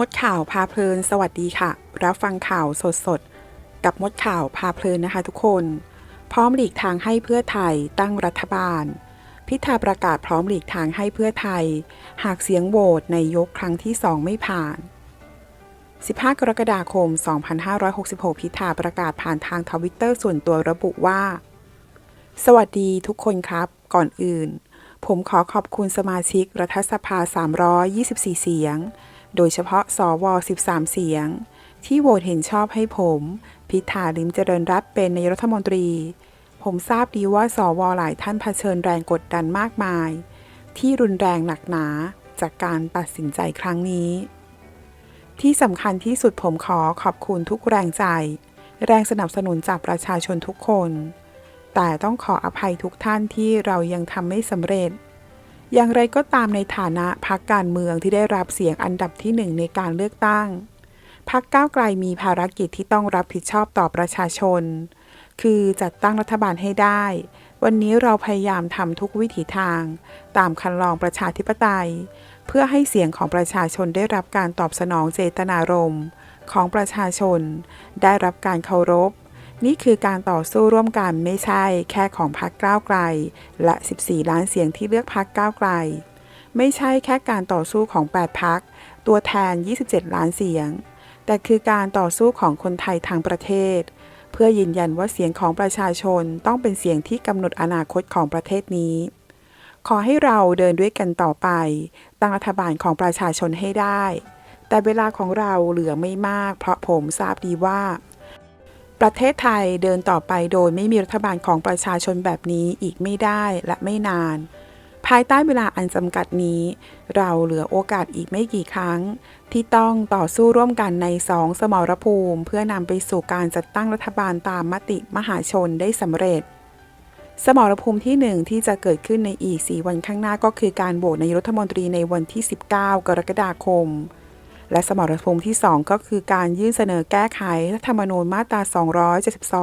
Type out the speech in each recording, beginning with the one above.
มดข่าวพาเพลิน สวัสดีค่ะ รับฟังข่าวสดๆกับมดข่าวพาเพลินนะคะทุกคน พร้อมหลีกทางให้เพื่อไทยตั้งรัฐบาล พิธาประกาศพร้อมหลีกทางให้เพื่อไทย หากเสียงโหวตในยกครั้งที่ 2 ไม่ผ่าน 15 กรกฎาคม 2566 พิธาประกาศผ่านทางทวิตเตอร์ส่วนตัวระบุว่า สวัสดีทุกคนครับ ก่อนอื่น ผมขอขอบคุณสมาชิกรัฐสภา 324 เสียง โดยเฉพาะสว 13 เสียง ที่โหวตเห็นชอบให้ผม พิธาลิมเจริญรัตเป็นนายรัฐมนตรี ผมทราบดีว่าสวหลายท่านเผชิญแรงกดดันมากมาย ที่รุนแรงหนักหนาจากการตัดสินใจครั้งนี้ ที่สำคัญที่สุดผมขอขอบคุณทุกแรงใจ แรงสนับสนุนจากประชาชนทุกคน แต่ต้องขออภัยทุกท่านที่เรายังทำไม่สำเร็จ อย่างไรก็ตามในฐานะพักการเมืองที่ได้รับเสียงอันดับที่หนึ่งในการเลือกตั้งพักก้าวไกลมีภารกิจที่ต้องรับผิดชอบต่อประชาชน คือจัดตั้งรัฐบาลให้ได้ วันนี้เราพยายามทำทุกวิถีทาง ตามคันลองประชาธิปไตย เพื่อให้เสียงของประชาชนได้รับการตอบสนองเจตนารมณ์ ของประชาชน ได้รับการเคารพ นี่คือการต่อสู้ร่วมกันไม่ใช่แค่ของพรรคก้าวไกล และ 14 ล้านเสียงที่เลือกพรรคก้าวไกล ไม่ใช่แค่การต่อสู้ของ 8พรรคตัวแทน 27 ล้านเสียง แต่คือการต่อสู้ของคนไทยทางประเทศ เพื่อยืนยันว่าเสียงของประชาชนต้องเป็นเสียงที่กำหนดอนาคตของประเทศนี้ ขอให้เราเดินด้วยกันต่อไปตั้งรัฐบาลของประชาชนให้ได้ แต่เวลาของเราเหลือไม่มาก เพราะผมทราบดีว่า ประเทศไทยเดินต่อไปโดยไม่มีรัฐบาลของประชาชนแบบนี้อีกไม่ได้และไม่นาน ภายใต้เวลาอันจำกัดนี้ เราเหลือโอกาสอีกไม่กี่ครั้ง ที่ต้องต่อสู้ร่วมกันในสองสมรภูมิ เพื่อนำไปสู่การจัดตั้งรัฐบาลตามมติมหาชนได้สำเร็จ สมรภูมิที่หนึ่งที่จะเกิดขึ้นในอีก 4 วันข้างหน้าก็คือการโหวตนายรัฐมนตรีในวันที่ 19 กรกฎาคม และสมรภูมิที่ 2 ก็คือการยื่นเสนอแก้ไขรัฐธรรมนูญมาตรา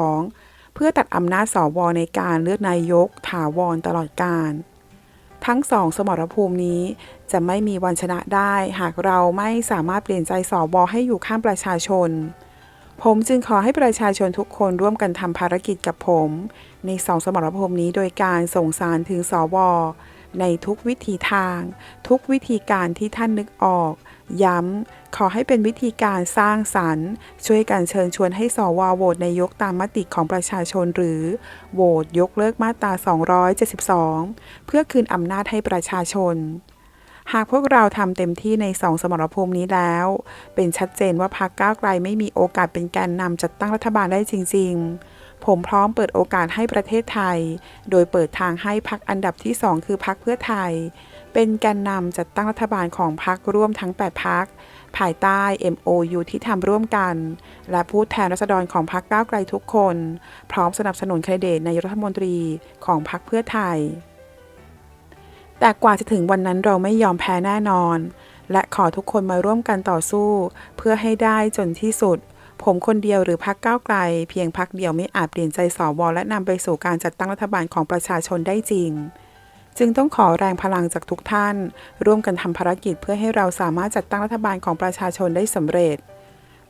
272 เพื่อตัดอำนาจสวในการเลือกนายกถาวรตลอดกาลทั้งสองสมรภูมินี้จะไม่มีวันชนะได้ หากเราไม่สามารถเปลี่ยนใจสวให้อยู่ข้างประชาชน ผมจึงขอให้ประชาชนทุกคนร่วมกันทำภารกิจกับผม ในสองสมรภูมินี้โดยการส่งสารถึงสว ในทุกวิธีทาง ทุกวิธีการที่ท่านนึกออก ย้ำ ขอให้เป็นวิธีการสร้างสรรค์ ช่วยกันเชิญชวนให้สวโหวตนายกตามมติของประชาชนหรือโหวตยกเลิกมาตรา 272 เพื่อคืนอำนาจให้ประชาชน หากพวกเราทำเต็มที่ในสองสมรภูมินี้แล้ว เป็นชัดเจนว่าพรรคก้าวไกลไม่มีโอกาสเป็นแกนนำจัดตั้งรัฐบาลได้จริง ๆ ผมพร้อมเปิดโอกาสให้ประเทศไทย โดยเปิดทางให้พรรคอันดับที่2คือพรรคเพื่อไทย เป็นแกนนำจัดตั้งรัฐบาลของพรรคร่วมทั้ง 8 พรรคภายใต้ MOU ที่ทำร่วมกัน และผู้แทนรัษฎรของพรรคก้าวไกลทุกคน พร้อมสนับสนุนแคนดิเดตนายรัฐมนตรีของพรรคเพื่อไทย แต่กว่าจะถึงวันนั้นเราไม่ยอมแพ้แน่นอน และขอทุกคนมาร่วมกันต่อสู้ เพื่อให้ได้จนที่สุด ผมคนเดียวหรือพรรคก้าวไกล เพียงพรรคเดียวไม่อาจเปลี่ยนใจสวและนำไปสู่การจัดตั้งรัฐบาลของประชาชนได้จริง จึงต้องขอแรงพลังจากทุกท่าน ร่วมกันทำภารกิจเพื่อให้เราสามารถจัดตั้งรัฐบาลของประชาชนได้สำเร็จ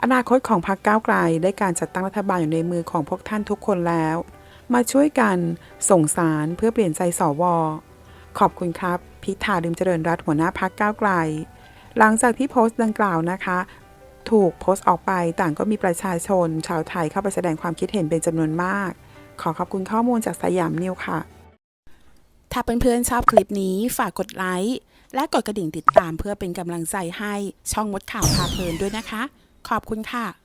อนาคตของพรรคก้าวไกลได้การจัดตั้งรัฐบาลอยู่ในมือของพวกท่านทุกคนแล้ว มาช่วยกันส่งสารเพื่อเปลี่ยนใจสว ขอบคุณครับ พิธาลิมเจริญรัตหัวหน้าพักก้าวไกล หลังจากที่โพสต์ดังกล่าวนะคะ ถูกโพสต์ออกไปต่างก็มีประชาชน ชาวไทยเข้าไปแสดงความคิดเห็นเป็นจำนวนมาก ขอขอบคุณข้อมูลจากสยามนิวค่ะ ถ้าเพื่อนๆชอบคลิปนี้ฝากกดไลค์และกดกระดิ่งติดตามเพื่อเป็นกำลังใจให้ช่องมดข่าวพาเพลินด้วยนะคะ ขอบคุณค่ะ